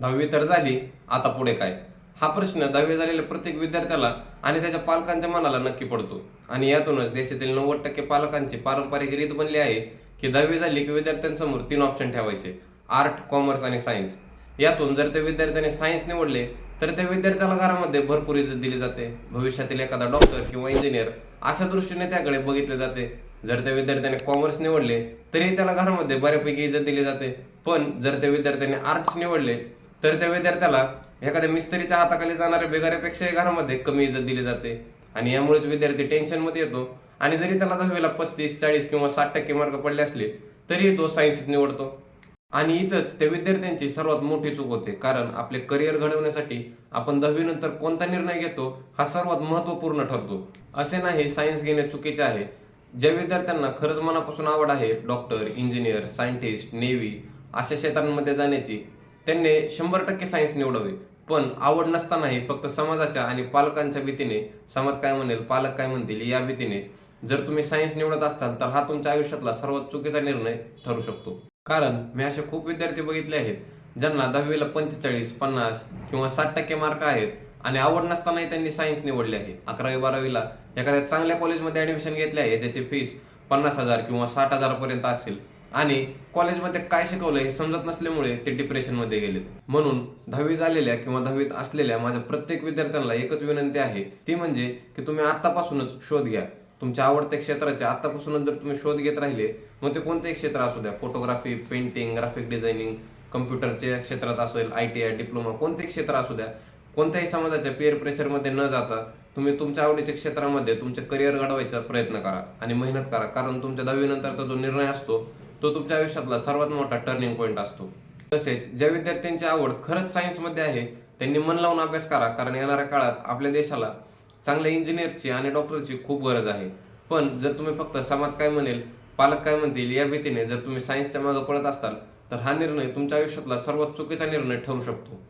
दहावी तर झाली आता पुढे काय? हा प्रश्न दहावी झालेल्या प्रत्येक विद्यार्थ्याला आणि त्याच्या पालकांच्या मनाला नक्की पडतो. आणि यातूनच देशातील नव्वद टक्के पालकांची पारंपरिक रीत बनली आहे की दहावी झाली की विद्यार्थ्यांसमोर तीन ऑप्शन ठेवायचे आर्ट कॉमर्स आणि सायन्स यातून जर त्या विद्यार्थ्याने सायन्स निवडले तर त्या विद्यार्थ्याला घरामध्ये भरपूर इज्जत दिली जाते. भविष्यातील एखादा डॉक्टर किंवा इंजिनियर अशा दृष्टीने त्याकडे बघितले जाते. जर त्या विद्यार्थ्याने कॉमर्स निवडले तरी त्याला घरामध्ये बऱ्यापैकी इज्जत दिली जाते. पण जर त्या विद्यार्थ्याने आर्ट्स निवडले तर त्या विद्यार्थ्याला एखाद्या मिस्त्रीच्या हाताखाली जाणाऱ्या बेगाऱ्यापेक्षाही घरामध्ये कमी इज्जत दिली जाते. आणि यामुळेच विद्यार्थी टेन्शनमध्ये येतो. आणि जरी त्याला दहावीला पस्तीस चाळीस किंवा साठ टक्के मार्क पडले असले तरी तो सायन्स निवडतो. आणि इथंच त्या विद्यार्थ्यांची सर्वात मोठी चूक होते. कारण आपले करिअर घडवण्यासाठी आपण दहावीनंतर कोणता निर्णय घेतो हा सर्वात महत्त्वपूर्ण ठरतो. असे नाही सायन्स घेणे चुकीचे आहे. ज्या विद्यार्थ्यांना खरंच मनापासून आवड आहे डॉक्टर इंजिनियर सायंटिस्ट नेव्ही अशा क्षेत्रांमध्ये जाण्याची. त्यांनी शंभर टक्के सायन्स निवडावे. पण आवड नसतानाही फक्त समाजाच्या आणि पालकांच्या भीतीने समाज काय म्हणेल पालक काय म्हणतील या भीतीने जर तुम्ही सायन्स निवडत असाल तर हा तुमच्या आयुष्यातला सर्वात चुकीचा निर्णय ठरू शकतो. कारण मी असे खूप विद्यार्थी बघितले आहेत ज्यांना दहावीला पंचेचाळीस पन्नास किंवा साठ टक्के मार्क आहेत आणि आवड नसतानाही त्यांनी सायन्स निवडले आहे. अकरावी बारावीला एखाद्या चांगल्या कॉलेजमध्ये ऍडमिशन घेतले आहे ज्याची फीस पन्नास हजार किंवा साठ हजारपर्यंत असेल. आणि कॉलेजमध्ये काय शिकवलं हे समजत नसल्यामुळे ते डिप्रेशनमध्ये गेलेत. म्हणून दहावी झालेल्या किंवा दहावीत असलेल्या माझ्या प्रत्येक विद्यार्थ्यांना एकच विनंती आहे ती म्हणजे की तुम्ही आत्तापासूनच शोध घ्या. तुमच्या आवडत्या क्षेत्राचे आत्तापासूनच जर तुम्ही शोध घेत राहिले मग ते कोणतेही क्षेत्र असू द्या. फोटोग्राफी पेंटिंग ग्राफिक डिझायनिंग कम्प्युटरच्या क्षेत्रात असेल आय टी आय डिप्लोमा कोणतेही क्षेत्र असू द्या. कोणत्याही समाजाच्या पेअर प्रेशरमध्ये न जाता तुम्ही तुमच्या आवडीच्या क्षेत्रामध्ये तुमचे करिअर घडवायचा प्रयत्न करा आणि मेहनत करा. कारण तुमच्या दहावीनंतरचा जो निर्णय असतो तो तुमच्या आयुष्यातला सर्वात मोठा टर्निंग पॉईंट असतो. तसेच ज्या विद्यार्थ्यांची आवड खरंच सायन्समध्ये आहे त्यांनी मन लावून अभ्यास करा कारण येणाऱ्या काळात आपल्या देशाला चांगल्या इंजिनियरची आणि डॉक्टरची खूप गरज आहे. पण जर तुम्ही फक्त समाज काय म्हणेल पालक काय म्हणतील या भीतीने जर तुम्ही सायन्सच्या मागे पळत असाल तर हा निर्णय तुमच्या आयुष्यातला सर्वात चुकीचा निर्णय ठरू शकतो.